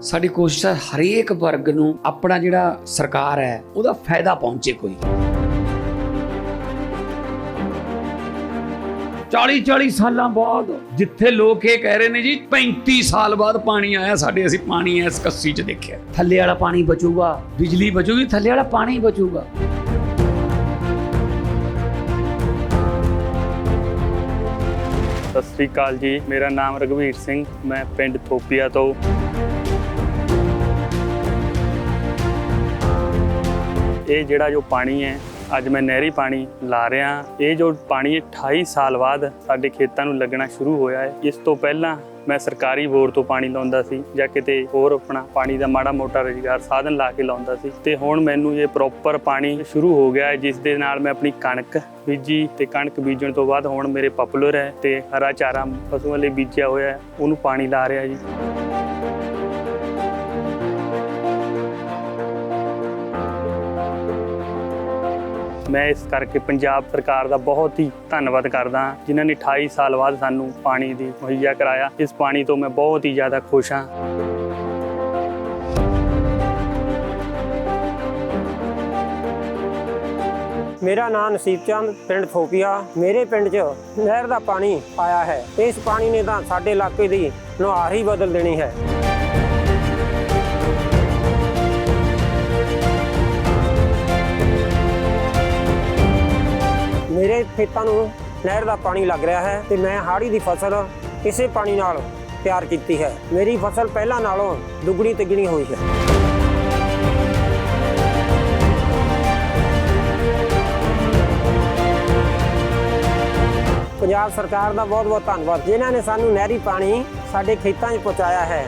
ਸਾਡੀ ਕੋਸ਼ਿਸ਼ ਹੈ ਹਰੇਕ ਵਰਗ ਨੂੰ ਆਪਣਾ ਜਿਹੜਾ ਸਰਕਾਰ ਹੈ, ਉਹਦਾ ਫਾਇਦਾ ਪਹੁੰਚੇ ਕੋਈ। 40 40 ਸਾਲਾਂ ਬਾਅਦ ਜਿੱਥੇ ਲੋਕ ਇਹ ਕਹਿ ਰਹੇ ਨੇ ਜੀ 35 ਸਾਲ ਬਾਅਦ ਪਾਣੀ ਆਇਆ, ਸਾਡੇ ਅਸੀਂ ਪਾਣੀ ਇਸ ਕੱਸੀ 'ਚ ਦੇਖਿਆ। ਥੱਲੇ ਵਾਲਾ ਪਾਣੀ ਬਚੂਗਾ, ਬਿਜਲੀ ਬਚੂਗੀ, ਥੱਲੇ ਵਾਲਾ ਪਾਣੀ ਬਚੂਗਾ। ਸਤਿ ਸ੍ਰੀ ਅਕਾਲ ਜੀ, ਮੇਰਾ ਨਾਮ ਰਘਵੀਰ ਸਿੰਘ, ਮੈਂ ਪਿੰਡ ਥੋਪੀਆ ਤੋਂ। ਇਹ ਜਿਹੜਾ ਜੋ ਪਾਣੀ ਹੈ, ਅੱਜ ਮੈਂ ਨਹਿਰੀ ਪਾਣੀ ਲਾ ਰਿਹਾ ਇਹ ਜੋ ਪਾਣੀ 28 ਸਾਲ ਬਾਅਦ ਸਾਡੇ ਖੇਤਾਂ ਨੂੰ ਲੱਗਣਾ ਸ਼ੁਰੂ ਹੋਇਆ ਹੈ। ਇਸ ਤੋਂ ਪਹਿਲਾਂ ਮੈਂ ਸਰਕਾਰੀ ਬੋਰ ਤੋਂ ਪਾਣੀ ਲਾਉਂਦਾ ਸੀ ਜਾਂ ਕਿਤੇ ਹੋਰ ਆਪਣਾ ਪਾਣੀ ਦਾ ਮਾੜਾ ਮੋਟਾ ਰੁਜ਼ਗਾਰ ਸਾਧਨ ਲਾ ਕੇ ਲਾਉਂਦਾ ਸੀ। ਤੇ ਹੁਣ ਮੈਨੂੰ ਇਹ ਪ੍ਰੋਪਰ ਪਾਣੀ ਸ਼ੁਰੂ ਹੋ ਗਿਆ ਹੈ, ਜਿਸ ਦੇ ਨਾਲ ਮੈਂ ਆਪਣੀ ਕਣਕ ਬੀਜੀ ਤੇ ਕਣਕ ਬੀਜਣ ਤੋਂ ਬਾਅਦ ਹੁਣ ਮੇਰੇ ਪਪੂਲਰ ਹੈ ਤੇ ਹਰਾ ਚਾਰਾ ਪਸ਼ੂਆਂ ਲਈ ਬੀਜਿਆ ਹੋਇਆ ਉਹਨੂੰ ਪਾਣੀ ਲਾ ਰਿਹਾ ਜੀ। ਮੈਂ ਇਸ ਕਰਕੇ ਪੰਜਾਬ ਸਰਕਾਰ ਦਾ ਬਹੁਤ ਹੀ ਧੰਨਵਾਦ ਕਰਦਾ ਹਾਂ, ਜਿਨ੍ਹਾਂ ਨੇ 28 ਸਾਲ ਬਾਅਦ ਸਾਨੂੰ ਪਾਣੀ ਦੀ ਮੁਹੱਈਆ ਕਰਾਇਆ। ਇਸ ਪਾਣੀ ਤੋਂ ਮੈਂ ਬਹੁਤ ਹੀ ਜ਼ਿਆਦਾ ਖੁਸ਼ ਹਾਂ। ਮੇਰਾ ਨਾਮ ਨਸੀਬ ਚੰਦ, ਪਿੰਡ ਥੋਪੀਆ। ਮੇਰੇ ਪਿੰਡ 'ਚ ਨਹਿਰ ਦਾ ਪਾਣੀ ਆਇਆ ਹੈ। ਇਸ ਪਾਣੀ ਨੇ ਤਾਂ ਸਾਡੇ ਇਲਾਕੇ ਦੀ ਨੁਹਾਰ ਹੀ ਬਦਲ ਦੇਣੀ ਹੈ। ਮੇਰੇ ਖੇਤਾਂ ਨੂੰ ਨਹਿਰ ਦਾ ਪਾਣੀ ਲੱਗ ਰਿਹਾ ਹੈ ਤੇ ਮੈਂ ਹਾੜੀ ਦੀ ਫਸਲ ਇਸੇ ਪਾਣੀ ਨਾਲ ਤਿਆਰ ਕੀਤੀ ਹੈ। ਮੇਰੀ ਫਸਲ ਪਹਿਲਾਂ ਨਾਲੋਂ ਦੁੱਗਣੀ ਤਿੱਗਣੀ ਹੋਈ ਹੈ। ਪੰਜਾਬ ਸਰਕਾਰ ਦਾ ਬਹੁਤ ਬਹੁਤ ਧੰਨਵਾਦ। ਜਿਨ੍ਹਾਂ ਨੇ ਸਾਨੂੰ ਨਹਿਰੀ ਪਾਣੀ ਸਾਡੇ ਖੇਤਾਂ 'ਚ ਪਹੁੰਚਾਇਆ ਹੈ।